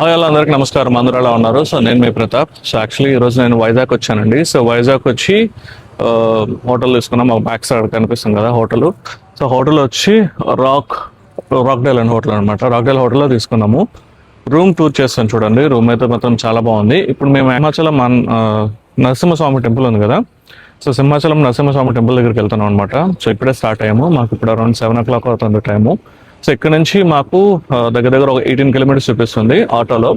Hello అందరికి నమస్కారం. అందరూ ఎలా ఉన్నారు? సో నేను మీ ప్రతాప్. సో యాక్చువల్లీ ఈరోజు నేను వైజాగ్ వచ్చానండి. సో వైజాగ్ వచ్చి హోటల్ తీసుకున్నాం. మాకు బ్యాక్ సైడ్ కనిపిస్తుంది కదా హోటల్ సో హోటల్ వచ్చి రాక్ రాక్డేల్ అని హోటల్ అనమాట రాక్డేల్ హోటల్లో తీసుకున్నాము. రూమ్ టూర్ చేస్తాను చూడండి. రూమ్ అయితే మొత్తం చాలా బాగుంది. ఇప్పుడు మేము హిమాచలం మన నరసింహస్వామి టెంపుల్ ఉంది కదా. సో సింహాచలం నరసింహస్వామి టెంపుల్ దగ్గరికి వెళ్తున్నాం అనమాట సో ఇప్పుడే స్టార్ట్ అయ్యాము. మాకు ఇప్పుడు అరౌండ్ సెవెన్ ఓ క్లాక్ అవుతుంది టైము సో ఇక్కడ నుంచి మాకు దగ్గర దగ్గర ఒక ఎయిటీన్ కిలోమీటర్స్ చూపిస్తుంది ఆటోలో.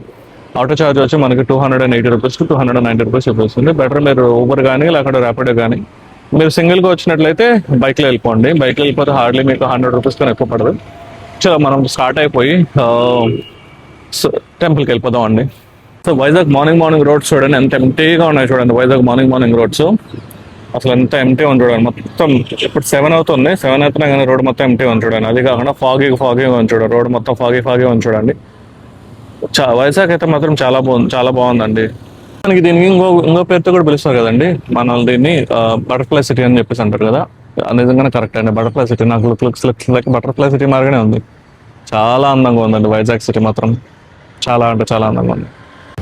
ఆటో ఛార్జ్ వచ్చి మనకి two hundred and eighty rupees two hundred and ninety rupees చూపిస్తుంది. బెటర్ మీరు ఊబర్ కానీ లేకపోతే ర్యాపిడో కానీ మీరు సింగిల్గా వచ్చినట్లయితే బైక్లో వెళ్ళిపోండి. బైక్లో వెళ్ళిపోతే హార్డ్లీ మీకు హండ్రెడ్ రూపీస్ కానీ ఎక్కువ పడదు. చలో మనం స్టార్ట్ అయిపోయి టెంపుల్కి వెళ్ళిపోదాం అండి. So Vizag morning morning roads చూడండి ఎంత ఎంటీగా ఉన్నాయి చూడండి. Vizag morning morning roads. అసలు ఎంత ఎంటీ ఉంది చూడండి మొత్తం ఇప్పుడు సెవెన్ అవుతుంది. సెవెన్ అవుతున్నా కానీ రోడ్ మొత్తం ఎంటీ ఉంది చూడండి అది కాకుండా ఫాగీ ఫాగీ ఉంది చూడండి రోడ్ మొత్తం ఫాగీ ఫాగీ ఉంది చూడండి చా వైజాగ్ అయితే మాత్రం చాలా బాగుంది చాలా బాగుందండి. మనకి దీనికి ఇంకో ఇంకో పేరుతో కూడా పిలుస్తారు కదండి. మన దీన్ని బటర్ఫ్లై సిటీ అని చెప్పేసి అంటారు కదా. నిజంగానే కరెక్ట్ అండి. బటర్ఫ్లై సిటీ నాకు look looks looks like butterfly city మార్గానే ఉంది. చాలా అందంగా ఉందండి. వైజాగ్ సిటీ మాత్రం చాలా అంటే చాలా అందంగా ఉంది.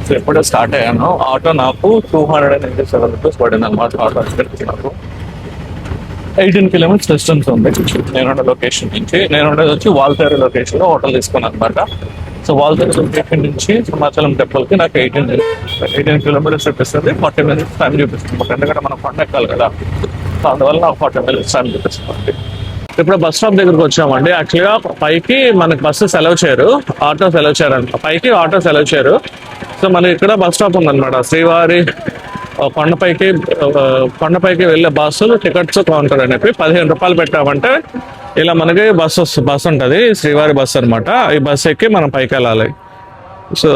సో స్టార్ట్ అయ్యాను. ఆటో నాకు two hundred and eighty seven rupees పడింది అనమాట ఆటో ఇక్కడికి నాకు. ఎయిటీన్ కిలోమీటర్స్ డిస్టెన్స్ ఉంది. నేనుండే లొకేషన్ నుంచి నేనుండేది వచ్చి వాల్తేరు లొకేషన్లో హోటల్ తీసుకున్నాను అనమాట సో వాల్తేరు లొకేషన్ నుంచి సింహాచలం టెంపుల్కి నాకు ఎయిటీన్ ఎయిటీన్ కిలోమీటర్స్ చూపిస్తుంది. ఫార్టీ మినిట్స్ టైం చూపిస్తుంది. ఎందుకంటే మనం కొండ ఎక్కాలి కదా. సో అందువల్ల నాకు ఫార్టీ మినిట్స్ టైం చూపిస్తుంది. ఇప్పుడు బస్ స్టాప్ దగ్గరకు వచ్చామండి. యాక్చువల్గా పైకి మనకి బస్సు సెలవు చేయరు. ఆటో సెలవు చేయరు అంట పైకి ఆటో సెలవు చేయరు. సో మనకి ఇక్కడ బస్ స్టాప్ ఉందన్నమాట. శ్రీవారి కొండపైకి కొండపైకి వెళ్ళే బస్సులు టికెట్స్ కౌంటర్ అని చెప్పి పదిహేను రూపాయలు పెట్టామంటే ఇలా మనకి బస్సు బస్ ఉంటుంది. శ్రీవారి బస్ అనమాట ఈ బస్ ఎక్కి మనం పైకి వెళ్ళాలి సో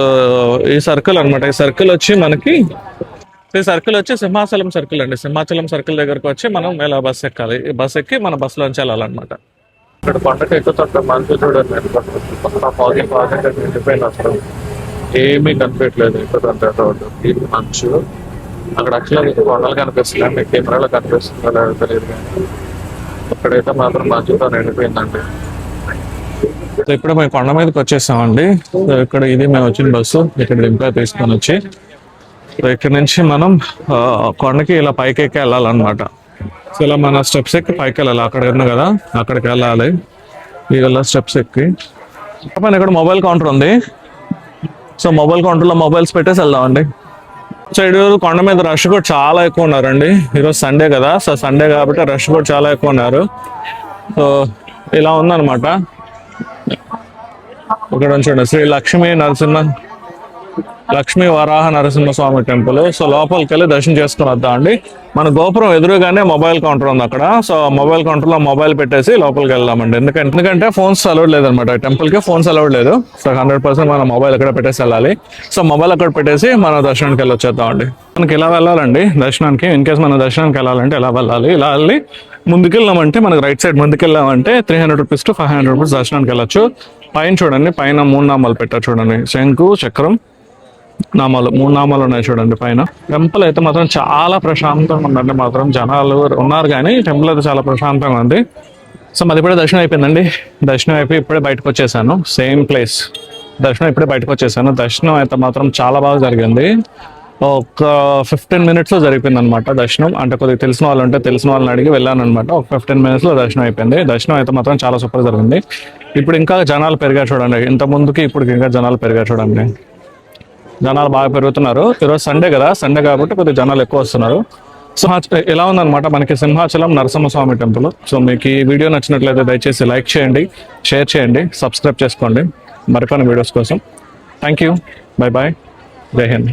ఈ సర్కిల్ అన్నమాట. ఈ సర్కిల్ వచ్చి మనకి ఈ సర్కిల్ వచ్చి సింహాచలం సర్కిల్ అండి. సింహాచలం సర్కిల్ దగ్గరకు వచ్చి మనం ఇలా బస్ ఎక్కాలి. ఈ బస్ ఎక్కి మన బస్సులోంచి వెళ్ళాలన్నమాట. ఇక్కడ కొండకి ఎక్కుతుంటే మంచి చూడండి. ఏమీ కనిపించలేదు ఎక్కుతుంటే రోడ్డు మంచు. అక్కడ యాక్చువల్గా కొండలు కనిపిస్తున్నాయి. మీకు కెమెరాలో కనిపిస్తుందో లేదో తెలియదు కానీ ఇక్కడైతే మాత్రం మంచుతో నిండిపోయిందండి. ఇప్పుడు మేము కొండ మీదకి వచ్చేసామండి. సో ఇక్కడ ఇది మేము వచ్చిన బస్సు. ఇక్కడ దింపా తీసుకొని వచ్చి. సో ఇక్కడ నుంచి మనం కొండకి ఇలా పైకి ఎక్కి వెళ్ళాలన్నమాట. సో ఇలా మన స్టెప్స్ ఎక్కి పైకి వెళ్ళాలి అక్కడ ఉన్న కదా? అక్కడికి వెళ్ళాలి. ఇలా స్టెప్స్ ఎక్కి. పైన ఇక్కడ మొబైల్ కౌంటర్ ఉంది. సో మొబైల్ కౌంటర్లో మొబైల్స్ పెట్టేసి వెళ్దామండి. సో ఈరోజు కొండ మీద రష్ కూడా చాలా ఎక్కువ ఉన్నారండి. ఈరోజు సండే కదా సో సండే కాబట్టి రష్ కూడా చాలా ఎక్కువ ఉన్నారు. సో ఇలా ఉందన్నమాట. ఇక్కడ చూడండి శ్రీ లక్ష్మీ నరసింహ లక్ష్మీ వరాహ నరసింహస్వామి టెంపుల్ సో లోపలికి వెళ్ళి దర్శనం చేసుకుని వద్దాం అండి. మన గోపురం ఎదురుగానే మొబైల్ కౌంటర్ ఉంది అక్కడ. సో మొబైల్ కౌంటర్లో మొబైల్ పెట్టేసి లోపలికి వెళ్దామండి. ఎందుకంటే ఎందుకంటే ఫోన్స్ అలౌడ్ లేదనమాట టెంపుల్కి ఫోన్స్ అలౌడ్ లేదు. సో హండ్రెడ్ పర్సెంట్ మన మొబైల్ అక్కడ పెట్టేసి వెళ్ళాలి. సో మొబైల్ అక్కడ పెట్టేసి మన దర్శనానికి వెళ్ళి వచ్చేద్దామండి మనకి ఇలా వెళ్ళాలండి దర్శనానికి? ఇన్ కేస్ మన దర్శనానికి వెళ్ళాలంటే ఎలా వెళ్ళాలి? ఇలా వెళ్ళి ముందుకెళ్ళామంటే మనకి right side ముందుకెళ్ళామంటే three hundred rupees to five hundred rupees దర్శనానికి వెళ్ళొచ్చు. పైన చూడండి. పైన మూడు నామాలు పెట్టారు చూడండి. శంకు చక్రం నామాలు మూడు నామాలు ఉన్నాయి చూడండి పైన. టెంపుల్ అయితే మాత్రం చాలా ప్రశాంతంగా ఉందండి మాత్రం. జనాలు ఉన్నారు కానీ టెంపుల్ అయితే చాలా ప్రశాంతంగా ఉంది. సో మాది ఇప్పుడే దర్శనం అయిపోయిందండి. దర్శనం అయిపోయి ఇప్పుడే బయటకు వచ్చేసాను. సేమ్ ప్లేస్ దర్శనం ఇప్పుడే బయటకు వచ్చేసాను. దర్శనం అయితే మాత్రం చాలా బాగా జరిగింది. ఒక ఫిఫ్టీన్ మినిట్స్లో జరిగిపోయింది అనమాట దర్శనం. అంటే కొద్దిగా తెలిసిన వాళ్ళు ఉంటే తెలిసిన వాళ్ళని అడిగి వెళ్ళాను అనమాట ఒక ఫిఫ్టీన్ మినిట్స్లో దర్శనం అయిపోయింది. దర్శనం అయితే మాత్రం చాలా సూపర్ జరిగింది. ఇప్పుడు ఇంకా జనాలు పెరిగా చూడండి. ఇంత ముందుకి ఇప్పుడు ఇంకా జనాలు పెరిగా చూడండి. జనాలు బాగా పెరుగుతున్నారు. ఈరోజు సండే కదా. సండే కాబట్టి కొద్దిగా జనాలు ఎక్కువ వస్తున్నారు. సో ఎలా ఉందన్నమాట? మనకి సింహాచలం నరసింహస్వామి టెంపుల్. సో మీకు ఈ వీడియో నచ్చినట్లయితే దయచేసి లైక్ చేయండి షేర్ చేయండి సబ్స్క్రైబ్ చేసుకోండి. మరికొన్ని వీడియోస్ కోసం. థ్యాంక్ యూ బై బాయ్ జై హింద్